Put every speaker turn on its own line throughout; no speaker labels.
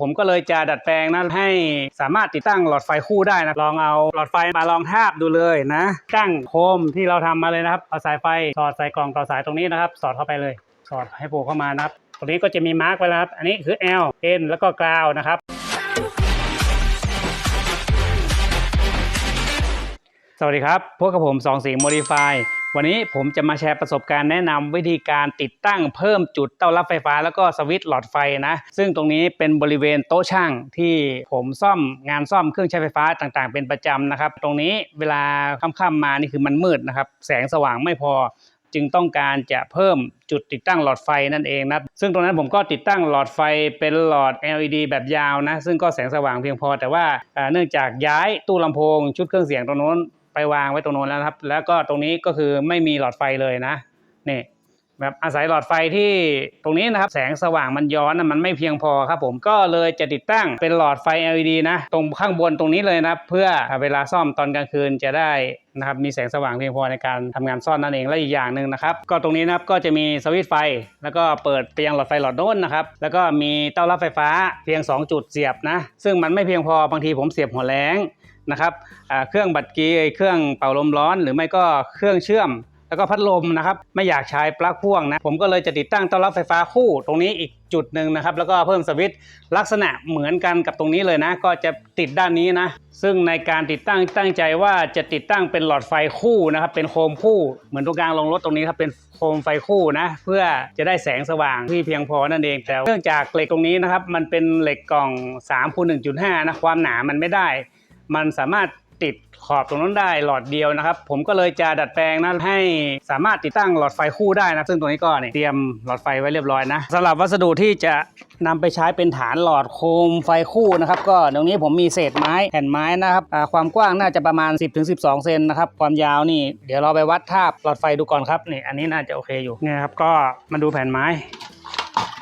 ผมก็เลยจะดัดแปลงนะให้สามารถติดตั้งหลอดไฟคู่ได้นะลองเอาหลอดไฟมาลองทาบดูเลยนะ ตั้งโคมที่เราทำมาเลยนะครับเอาสายไฟสอดใส่กล่องต่อสายตรงนี้นะครับ สอดเข้าไปเลย สอดให้โผล่เข้ามานะครับ ตรงนี้ก็จะมีมาร์กไว้แล้วครับ อันนี้คือ L N แล้วก็กราวนะครับสวัสดีครับ พวกกับผมสองสีโมดิฟาย วันนี้ผมจะมาแชร์ประสบการณ์แนะนำวิธีการติดตั้งเพิ่มจุดเต้ารับไฟฟ้า แล้วก็สวิตช์หลอดไฟนะ ซึ่งตรงนี้เป็นบริเวณโต๊ะช่างที่ผมซ่อมงานซ่อมเครื่องใช้ไฟฟ้าต่างๆ เป็นประจำนะครับ ตรงนี้เวลาค่ำๆมานี่คือมันมืดนะครับ แสงสว่างไม่พอจึงต้องการจะเพิ่มจุดติดตั้งหลอดไฟนั่นเองนะ ซึ่งตรงนั้นผมก็ติดตั้งหลอดไฟเป็นหลอด LED แบบยาวนะ ซึ่งก็แสงสว่างเพียงพอ แต่ว่าเนื่องจากย้ายตู้ลำโพงชุดเครื่องเสียงตรงโน้น ไปวางไว้ตรงโน้นแล้วครับ แล้วก็ตรงนี้ก็คือไม่มีหลอดไฟเลยนะนี่แบบอาศัยหลอดไฟที่ตรงนี้นะครับ แสงสว่างมันย้อนมันไม่เพียงพอครับผมก็เลยจะติดตั้งเป็นหลอดไฟ LED นะตรงข้างบนตรงนี้เลยนะครับ เพื่อเวลาซ่อมตอนกลางคืนจะได้นะครับมีแสงสว่างเพียงพอในการทำงานซ่อนนั่นเองและอีกอย่างหนึ่งนะครับ ก็ตรงนี้นะครับก็จะมีสวิตช์ไฟ แล้วก็เปิดไปยังหลอดไฟหลอดโน้นนะครับแล้วก็มีเต้ารับไฟฟ้าเพียง 2 จุดเสียบนะซึ่งมันไม่เพียงพอบางทีผมเสียบหัวแรง นะครับเครื่องบัตรกีเครื่องเป่าลมร้อน หรือไม่ก็เครื่องเชื่อม แล้วก็พัดลมนะครับไม่อยากใช้ปลั๊กพ่วงนะผมก็เลยจะติดตั้งเต้ารับไฟฟ้าคู่ตรงนี้อีกจุดหนึ่งนะครับแล้วก็เพิ่มสวิตช์ลักษณะเหมือนกันกับตรงนี้เลยนะ ก็จะติดด้านนี้นะ ซึ่งในการติดตั้งตั้งใจว่าจะติดตั้งเป็นหลอดไฟคู่นะครับเป็นโคมคู่เหมือนตรงกลางลงรถตรงนี้ครับเป็นโคมไฟคู่นะเพื่อจะได้แสงสว่างที่เพียงพอนั่นเอง แต่เนื่องจากเหล็กตรงนี้นะครับมันเป็นเหล็กกล่อง3คูณ1.5นะความหนามันไม่ได้ มันสามารถติดขอบตรงนั้นได้หลอดเดียวนะครับ ผมก็เลยจะดัดแปลงนั้นให้สามารถติดตั้งหลอดไฟคู่ได้นะซึ่งตรงนี้ก็เนี่ยเตรียมหลอดไฟไว้เรียบร้อยนะสำหรับวัสดุที่จะนำไปใช้เป็นฐานหลอดโคมไฟคู่นะครับ ก็ตรงนี้ผมมีเศษไม้แผ่นไม้นะครับความกว้างน่าจะประมาณ 10-12 เซนนะครับความยาวนี่เดี๋ยวเราไปวัดทาบหลอดไฟดูก่อนครับนี่อันนี้น่าจะโอเคอยู่เนี่ยครับก็มาดูแผ่นไม้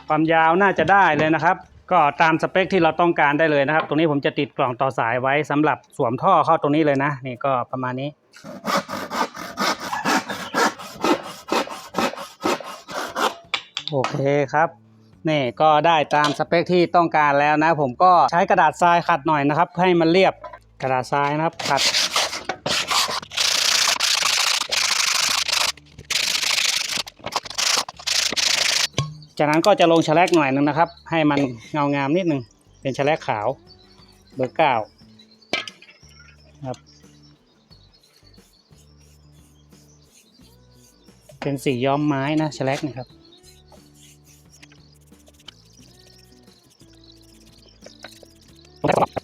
ความยาวน่าจะได้เลยนะครับ ก็ตามสเปคที่เราต้องการได้เลยนะครับ ตรงนี้ผมจะติดกล่องต่อสายไว้สำหรับสวมท่อเข้าตรงนี้เลยนะ นี่ก็ประมาณนี้ โอเคครับนี่ก็ได้ตามสเปคที่ต้องการแล้วนะ ผมก็ใช้กระดาษทรายขัดหน่อยนะครับ ให้มันเรียบกระดาษทรายนะครับขัด จากนั้นก็จะลงแฉลกหน่อยหนึ่งนะครับ ให้มันเงางามนิดหนึ่งเป็นแฉลกขาวเบอร์เก้าครับ เป็นสีย้อมไม้นะแฉลกนะครับครับ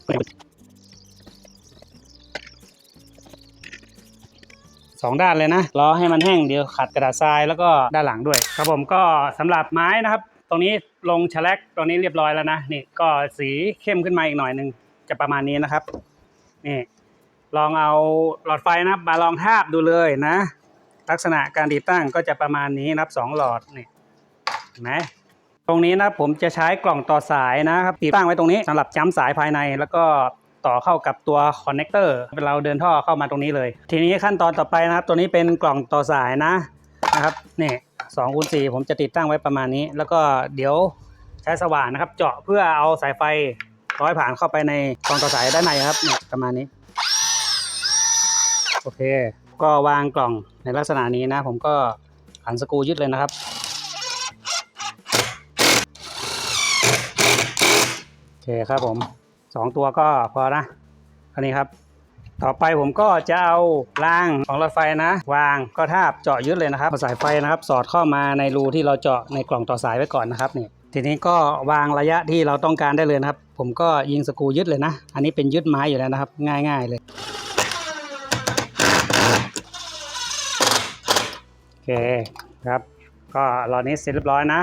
2 ด้านเลยนะรอให้มันแห้งเดี๋ยวขัดกระดาษทรายแล้วก็ด้านหลังด้วย ครับผมก็สำหรับไม้นะครับ ตรงนี้ลงฉลักตรงนี้เรียบร้อยแล้วนะนี่ก็สีเข้มขึ้นมาอีกหน่อยหนึ่งจะประมาณนี้นะครับนี่ลองเอาหลอดไฟนะมาลองทาบดูเลยนะ ลักษณะการติดตั้งก็จะประมาณนี้รับสองหลอดนี่นะตรงนี้นะผมจะใช้กล่องต่อสายนะครับติดตั้งไว้ตรงนี้สำหรับจ้ำสายภายในแล้วก็ ต่อเข้ากับตัวคอนเนคเตอร์เราเดินท่อเข้ามาตรงนี้เลย ทีนี้ขั้นตอนต่อไปนะครับ ตัวนี้เป็นกล่องต่อสายนะนะครับนี่สองคูณสี่ผมจะติดตั้งไว้ประมาณนี้ แล้วก็เดี๋ยวใช้สว่านนะครับ เจาะเพื่อเอาสายไฟร้อยผ่านเข้าไปในกล่องต่อสายด้านในครับนี่ประมาณนี้โอเค ก็วางกล่องในลักษณะนี้นะ ผมก็หันสกูยึดเลยนะครับโอเคครับผม สองตัวก็พอนะอันนี้ครับ ต่อไปผมก็จะเอารางของรถไฟนะ วางก็ทาบเจาะยึดเลยนะครับเอาสายไฟนะครับ สอดเข้ามาในรูที่เราเจาะในกล่องต่อสายไว้ก่อนนะครับนี่ทีนี้ก็วางระยะที่เราต้องการได้เลยนะครับ ผมก็ยิงสกูยึดเลยนะ อันนี้เป็นยึดไม้อยู่แล้วนะครับ ง่ายๆเลยโอเคครับ ก็หลอดนี้เสร็จเรียบร้อยนะ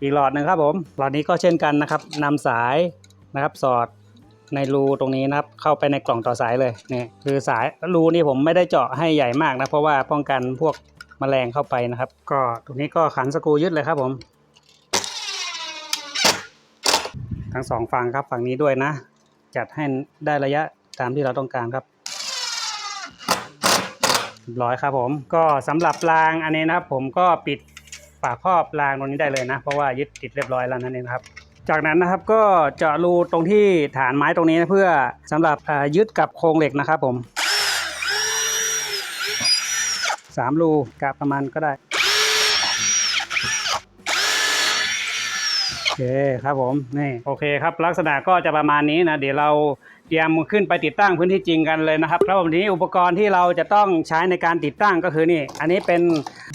อีกหลอดหนึ่งครับผมหลอดนี้ก็เช่นกันนะครับนำสายนะครับ สอด ในรูตรงนี้นะครับเข้าไปในกล่องต่อสายเลยนี่คือสายรูนี่ผมไม่ได้เจาะให้ใหญ่มากนะเพราะว่าป้องกันพวกแมลงเข้าไปนะครับ ก็ตรงนี้ก็ขันสกรูยึดเลยครับผม ทั้งสองฝั่งครับฝั่งนี้ด้วยนะ จัดให้ได้ระยะตามที่เราต้องการครับร้อยครับผมก็สำหรับรางอันนี้นะครับ ผมก็ปิดฝาครอบรางตรงนี้ได้เลยนะ เพราะว่ายึดติดเรียบร้อยแล้วนั่นเองครับ จากนั้นนะครับก็เจาะรูตรงที่ฐานไม้ตรงนี้นะเพื่อสำหรับยึดกับโครงเหล็กนะครับผมสามรูกะประมาณก็ได้โอเคครับผมนี่โอเคครับ ลักษณะก็จะประมาณนี้นะ เดี๋ยวเรา เตรียมขึ้นไปติดตั้งพื้นที่จริงกันเลยนะครับแล้ววันนี้อุปกรณ์ที่เราจะต้องใช้ในการติดตั้งก็คือนี่ อันนี้เป็น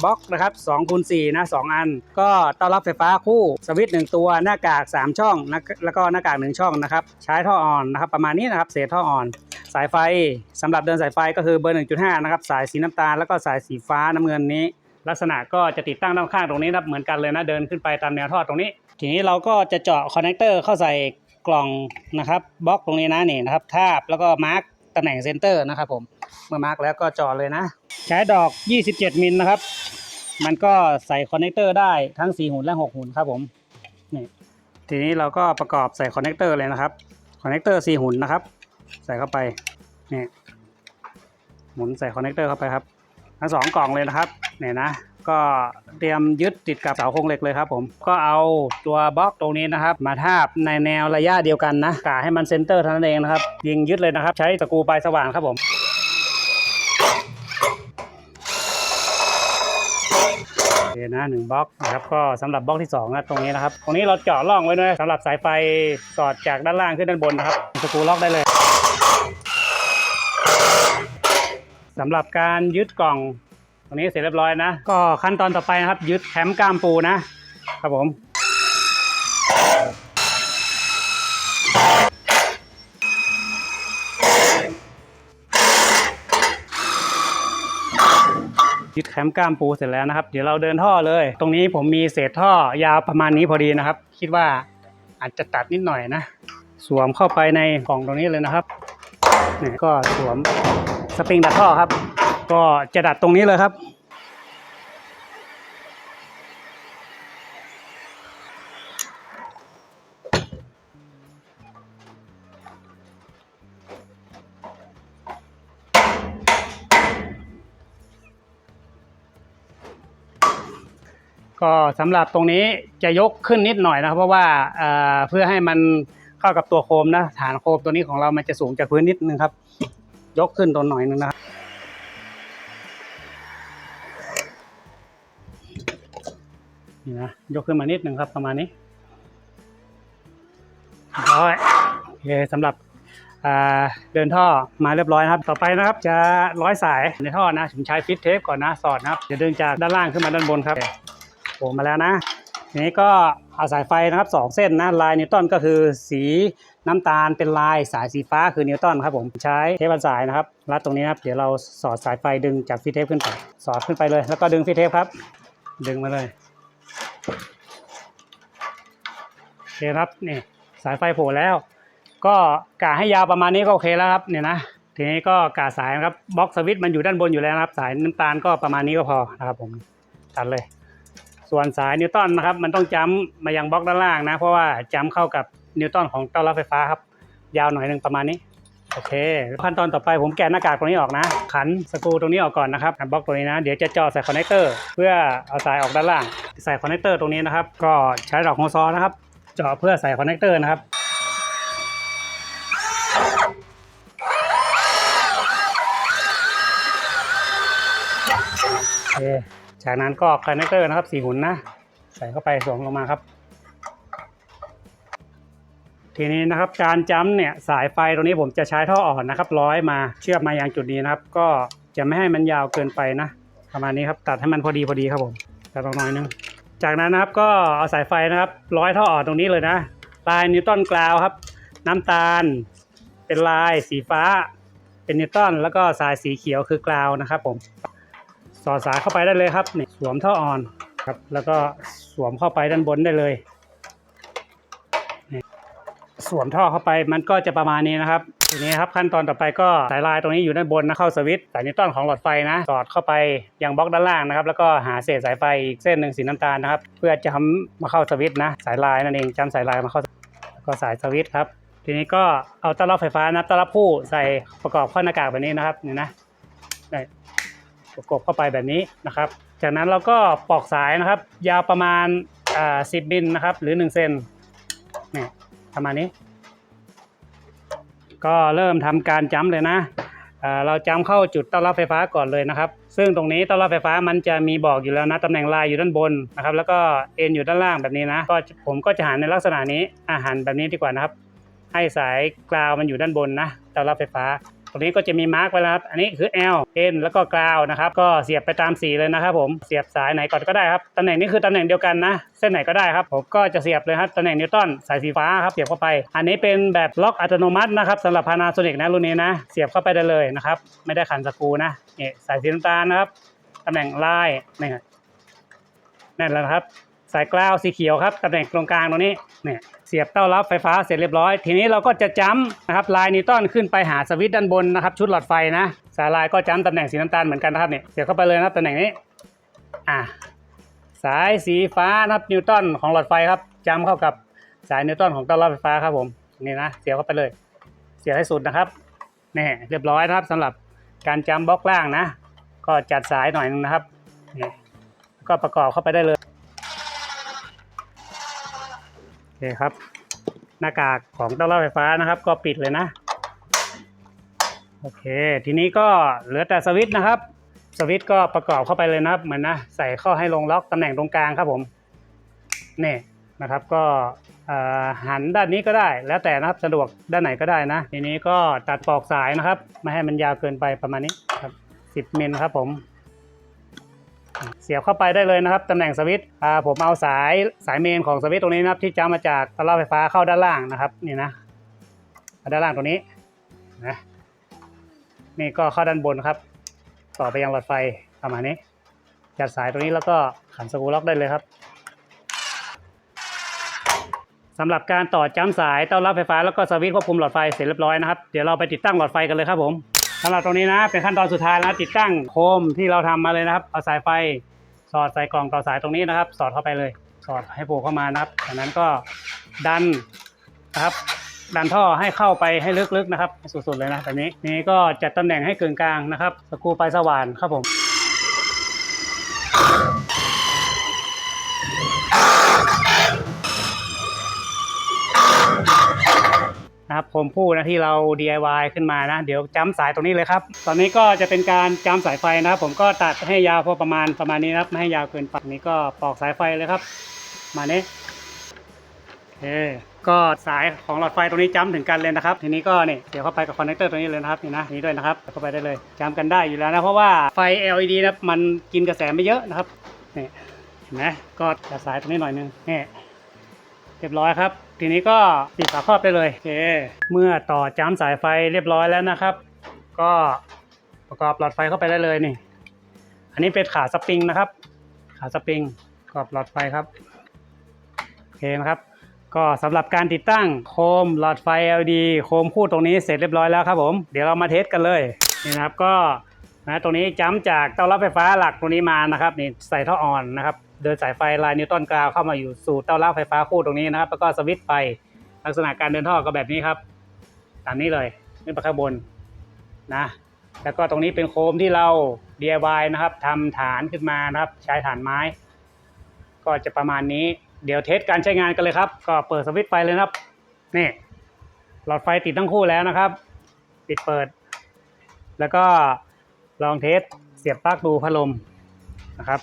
บล็อกนะครับ2คูณ4นะ2อัน ก็ต้อนรับไฟฟ้าคู่สวิตช์หนึ่งตัวหน้ากาก 3 ช่องนะแล้วก็หน้ากากหนึ่งช่องนะครับใช้ท่ออ่อนนะครับประมาณนี้นะครับเศษท่ออ่อน สายไฟสำหรับเดินสายไฟก็คือเบอร์ 1.5 นะครับสายสีน้ำตาลแล้วก็สายสีฟ้าน้ำเงินนี้ ลักษณะก็จะติดตั้งด้านข้างตรงนี้นะเหมือนกันเลยนะเดินขึ้นไปตามแนวท่อตรงนี้ ทีนี้เราก็จะเจาะคอนเนคเตอร์เข้าใส่ กล่องนะครับบล็อกตรงนี้นะนี่นะครับทาบแล้วก็มาร์กตำแหน่งเซนเตอร์นะครับผมเมื่อมาร์กแล้วก็จาะเลยนะ ใช้ดอก 27 มิลนะครับ มันก็ใส่คอนเนคเตอร์ได้ทั้ง 4 หุ่นและ 6 หุ่นครับผมนี่ทีนี้เราก็ประกอบใส่คอนเนคเตอร์เลยนะครับคอนเนคเตอร์ 4 หุ่นนะครับ ใส่เข้าไปนี่หมุนใส่คอนเนคเตอร์เข้าไปครับทั้งสองกล่องเลยนะครับเนี่ยนะ ก็เตรียมยึดติดกับเสาโครงเหล็กเลยครับผมก็เอาตัวบล็อกตรงนี้นะครับ มาทาบในแนวระยะเดียวกันนะกะให้มันเซนเตอร์เท่านั้นเองนะครับยิงยึดเลยนะครับ ใช้ตะกูปลายสว่านครับผมโอเคนะหนึ่งบล็อกนะครับก็สำหรับบล็อกที่สองนะตรงนี้นะครับ ตรงนี้เราเจาะร่องไว้ด้วยสำหรับสายไฟสอดจากด้านล่างขึ้นด้านบนนะครับสกรูล็อกได้เลยสำหรับการยึดกล่อง รงนี้เสร็จเรียบร้อยนะ ก็ขั้นตอนต่อไปนะครับ ยึดแคมกล้ามปูนะครับผมยึดแคมกล้ามปูเสร็จแล้วนะครับ เดี๋ยวเราเดินท่อเลย ตรงนี้ผมมีเศษท่อยาวประมาณนี้พอดีนะครับ คิดว่าอาจจะตัดนิดหน่อยนะ สวมเข้าไปในกล่องตรงนี้เลยนะครับนี่ก็สวมสปริงดัดท่อครับ ก็จะดัดตรงนี้เลยครับก็สำหรับตรงนี้จะยกขึ้นนิดหน่อยนะครับ เพราะว่าเอ่อเพื่อให้มันเข้ากับตัวโคมนะฐานโคมตัวนี้ของเรามันจะสูงจากพื้นนิดนึงครับ ยกขึ้นตัวหน่อยนึงนะครับ นี่นะยกขึ้นมานิดนึงครับประมาณนี้ร้อยโอเคสำหรับอ่าเดินท่อมาเรียบร้อยนะครับต่อไปนะครับจะร้อยสายในท่อนะผมใช้ฟิตเทปก่อนนะสอดนะครับจะเดินจากด้านล่างขึ้นมาด้านบนครับโผล่มาแล้วนะทีนี้ก็เอาสายไฟนะครับสองเส้นนะลายนิวตันก็คือสีน้ำตาลเป็นลายสายสีฟ้าคือนิวตันครับผมใช้เทปพันสายนะครับรัดตรงนี้นะครับเดี๋ยวเราสอดสายไฟดึงจากฟิตเทปขึ้นไปสอดขึ้นไปเลย แล้วก็ดึงฟิตเทปครับ ดึงมาเลย โอเคครับนี่สายไฟโผล่แล้ว ก็กะให้ยาวประมาณนี้ก็โอเคแล้วครับเนี่ยนะทีนี้ก็กะสายนะครับบล็อกสวิตช์มันอยู่ด้านบนอยู่แล้วนะครับสายน้ำตาลก็ประมาณนี้ก็พอนะครับผมตัดเลย ส่วนสายนิวตันนะครับ มันต้องจ้ำมายังบล็อกด้านล่างนะ เพราะว่าจ้ำเข้ากับนิวตันของเต้ารับไฟฟ้าครับ ยาวหน่อยหนึ่งประมาณนี้ โอเค ขั้นตอนต่อไปผมแกะหน้ากากตรงนี้ออกนะ ขันสกรูตรงนี้ออกก่อนนะครับบล็อกตัวนี้นะ เดี๋ยวจะเจาะใส่คอนเนคเตอร์เพื่อเอาสายออกด้านล่าง ใส่คอนเนคเตอร์ตรงนี้นะครับ ก็ใช้ดอกโฮซอนะครับเจาะเพื่อใส่คอนเนคเตอร์นะครับโอเคจากนั้นก็คอนเนคเตอร์นะครับสี่หุ่นนะ ใส่เข้าไปสวมลงมาครับ ทีนี้นะครับการจ้ำเนี่ยสายไฟตรงนี้ผมจะใช้ท่ออ่อนนะครับร้อยมาเชื่อมมายังจุดนี้นะครับ ก็จะไม่ให้มันยาวเกินไปนะ ประมาณนี้ครับตัดให้มันพอดีพอดีครับผมตัดลงน่อยนึงจากนั้นนะครับก็เอาสายไฟนะครับร้อยท่ออ่อนตรงนี้เลยนะลายนิวตันกราวครับ น้ำตาล เป็นลายสีฟ้า เป็นนิวตันแล้วก็สายสีเขียวคือกราวนะครับ ผมสอดสายเข้าไปได้เลยครับนี่สวมท่ออ่อนครับแล้วก็สวมเข้าไปด้านบนได้เลย สวมท่อเข้าไปมันก็จะประมาณนี้นะครับทีนี้ครับขั้นตอนต่อไปก็สายลายตรงนี้อยู่ด้านบนนะเข้าสวิตช์สายนิวตันของหลอดไฟนะ สอดเข้าไปยังบล็อกด้านล่างนะครับ แล้วก็หาเศษสายไฟอีกเส้นหนึ่งสีน้ำตาลนะครับ เพื่อจะทำมาเข้าสวิตช์นะ สายลายนั่นเองจำสายลายมาเข้าแล้วก็สายสวิตช์ครับ ทีนี้ก็เอาต้อนรับไฟฟ้านะต้อนรับคู่ใส่ประกอบเข้าหน้ากากแบบนี้นะครับนี่นะได้ประกบเข้าไปแบบนี้นะครับ จากนั้นเราก็ปอกสายนะครับ ยาวประมาณอ่า10มิลนะครับ หรือ1เซนเนี่ ยประมาณนี้ ก็เริ่มทำการจ้ำเลยนะเเราจ้ำเข้าจุดต้อนรับไฟฟ้าก่อนเลยนะครับ ซึ่งตรงนี้ต้อนรับไฟฟ้ามันจะมีบอกอยู่แล้วนะตำแหน่งลายอยู่ด้านบนนะครับ แล้วก็เอ็นอยู่ด้านล่างแบบนี้นะก็ผมก็จะหันในลักษณะนี้อาหันแบบนี้ดีกว่านะครับ ให้สายกราวมันอยู่ด้านบนนะต้อนรับไฟฟ้า ตรงนี้ก็จะมีมาร์กไว้แล้วครับ อันนี้คือ L N แล้วก็กราวนะครับ ก็เสียบไปตามสีเลยนะครับผม เสียบสายไหนก่อนก็ได้ครับ ตำแหน่งนี้คือตำแหน่งเดียวกันนะ เส้นไหนก็ได้ครับ ผมก็จะเสียบเลยครับ ตำแหน่งนิวตันสายสีฟ้าครับ เสียบเข้าไป อันนี้เป็นแบบล็อกอัตโนมัตินะครับสำหรับ Panasonic นะรุ่นนี้นะ เสียบเข้าไปได้เลยนะครับ ไม่ได้ขันสกรูนะนี่สายสีน้ำตาลนะครับ ตำแหน่งลายนี่ครับนั่นแหละครับ สายกล้าวสีเขียวครับตำแหน่งตรงกลางตรงนี้เนี่ยเสียบเต้ารับไฟฟ้าเสร็จเรียบร้อย ทีนี้เราก็จะจ้ำนะครับลายนิวตันขึ้นไปหาสวิตช์ด้านบนนะครับ ชุดหลอดไฟนะสายลายก็จ้ำตำแหน่งสีน้ำตาลเหมือนกันนะครับเนี่ยเสียบเข้าไปเลยนะครับตำแหน่งนี้อะสายสีฟ้านะครับนิวตันของหลอดไฟครับจ้ำเข้ากับสายนิวตันของเต้ารับไฟฟ้าครับผมนี่นะเสียบเข้าไปเลย เสียบให้สุดนะครับนี่เรียบร้อยนะครับสำหรับการจ้ำบล็อกล่างนะ ก็จัดสายหน่อยนึงนะครับนี่ก็ประกอบเข้าไปได้เลย คครับ หน้ากากของเต้าเล่าไฟฟ้านะครับ ก็ปิดเลยนะ โอเค ทีนี้ก็เหลือแต่สวิตช์นะครับ สวิตช์ก็ประกอบเข้าไปเลยนะครับ เหมือนนะใส่เข้าให้ลงล็อกตำแหน่งตรงกลางครับผมนี่นะครับก็หันด้านนี้ก็ได้ แล้วแต่นะครับสะดวกด้านไหนก็ได้นะ ทีนี้ก็ตัดปลอกสายนะครับ ไม่ให้มันยาวเกินไปประมาณนี้ครับ 10มิลครับผม เสียบเข้าไปได้เลยนะครับตำแหน่งสวิตช์ผมเอาสายสายเมนของสวิตช์ตรงนี้นะครับ ที่จ้ำมาจากตะล่าไฟฟ้าเข้าด้านล่างนะครับนี่นะด้านล่างตรงนี้นะนี่ก็เข้าด้านบนครับ ต่อไปยังหลอดไฟประมาณนี้จัดสายตรงนี้แล้วก็ขันสกรูล็อกได้เลยครับสำหรับการต่อจ้ำสายเต้ารับไฟฟ้าแล้วก็สวิตช์ควบคุมหลอดไฟเสร็จเรียบร้อยนะครับ เดี๋ยวเราไปติดตั้งหลอดไฟกันเลยครับผม สำหรับตรงนี้นะ เป็นขั้นตอนสุดท้ายนะติดตั้งโคมที่เราทำมาเลยนะครับ เอาสายไฟสอดใส่กล่องต่อสายตรงนี้นะครับ สอดเข้าไปเลย สอดให้โผล่เข้ามานะครับจากนั้นก็ดันนะครับ ดันท่อให้เข้าไปให้ลึกๆนะครับ สุดๆเลยนะแบบนี้นี่ก็จัดตำแหน่งให้กึ่งกลางนะครับสกูปลายสว่านครับผม นะครับผมพูดนะที่เรา DIY ขึ้นมานะ เดี๋ยวจ้ำสายตรงนี้เลยครับ ตอนนี้ก็จะเป็นการจ้ำสายไฟนะครับ ผมก็ตัดให้ยาวพอประมาณประมาณนี้นะครับไม่ให้ยาวเกินไปนี้ก็ปอกสายไฟเลยครับ มาเนี้โอเคก็สายของหลอดไฟตรงนี้จ้ำถึงกันเลยนะครับ ทีนี้ก็นี่เดี๋ยวเข้าไปกับคอนเนคเตอร์ตรงนี้เลยนะครับนี่นะนี่ด้วยนะครับเข้าไปได้เลยจ้ำกันได้อยู่แล้วนะเพราะว่าไฟ LED นะมันกินกระแสไม่เยอะนะครับนี่เห็นไหมก็จัดสายตรงนี้หน่อยนึงนี่ เรียบร้อยครับ ทีนี้ก็ปิดฝาครอบได้เลยโอเคเมื่อต่อจ้ำสายไฟเรียบร้อยแล้วนะครับ ก็ประกอบหลอดไฟเข้าไปได้เลยนี่ อันนี้เป็นขาสปริงนะครับ ขาสปริงประกอบหลอดไฟครับโอเคนะครับ ก็สำหรับการติดตั้งโคมหลอดไฟ LED โคมคู่ตรงนี้เสร็จเรียบร้อยแล้วครับผมเดี๋ยวเรามาเทสกันเลยนี่นะครับก็นะตรงนี้จ้ำจากเต้ารับไฟฟ้าหลักตรงนี้มานะครับนี่ใส่ท่ออ่อนนะครับ เดินสายไฟลายนิวตันกราวเข้ามาอยู่สู่เต้ารับไฟฟ้าคู่ตรงนี้นะครับ แล้วก็สวิตช์ไฟลักษณะการเดินท่อก็แบบนี้ครับ ตามนี้เลยขึ้นไปข้างบนนะแล้วก็ตรงนี้เป็นโคมที่เรา DIY นะครับทำฐานขึ้นมานะครับ ใช้ฐานไม้ ก็จะประมาณนี้ เดี๋ยวเทสการใช้งานกันเลยครับ ก็เปิดสวิตช์ไฟเลยนะครับนี่หลอดไฟติดทั้งคู่แล้วนะครับ ปิดเปิด แล้วก็ลองเทสเสียบปลั๊กดูพัดลมนะครับ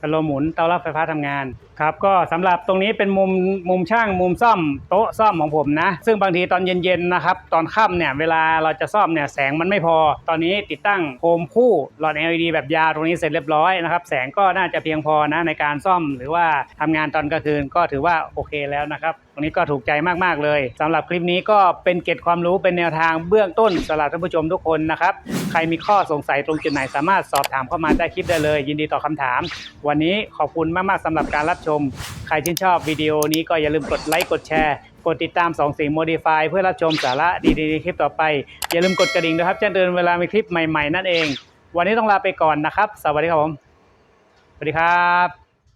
พัดลมหมุนเตารับไฟฟ้าทำงาน ครับก็สำหรับตรงนี้เป็นมุมมุมช่างมุมซ่อมโต๊ะซ่อมของผมนะ ซึ่งบางทีตอนเย็นๆนะครับตอนค่ำเนี่ยเวลาเราจะซ่อมเนี่ยแสงมันไม่พอ ตอนนี้ติดตั้งโคมคู่หลอด LED แบบยาวตรงนี้เสร็จเรียบร้อยนะครับแสงก็น่าจะเพียงพอนะในการซ่อมหรือว่าทำงานตอนกลางคืนก็ถือว่าโอเคแล้วนะครับตรงนี้ก็ถูกใจมากๆเลยสำหรับคลิปนี้ก็เป็นเกร็ดความรู้เป็นแนวทางเบื้องต้นสำหรับท่านผู้ชมทุกคนนะครับใครมีข้อสงสัยตรงจุดไหนสามารถสอบถามเข้ามาใต้คลิปได้เลย ยินดีตอบคำถาม วันนี้ขอบคุณมากๆสำหรับการรับชม ใครชื่นชอบวิดีโอนี้ก็อย่าลืมกดไลค์กดแชร์ กดติดตามสองสิ่ง Modify เพื่อรับชมสาระดีๆในคลิปต่อไป อย่าลืมกดกระดิ่งด้วยครับแจ้งเตือนเวลามีคลิปใหม่ๆนั่นเอง วันนี้ต้องลาไปก่อนนะครับ สวัสดีครับผม สวัสดีครับ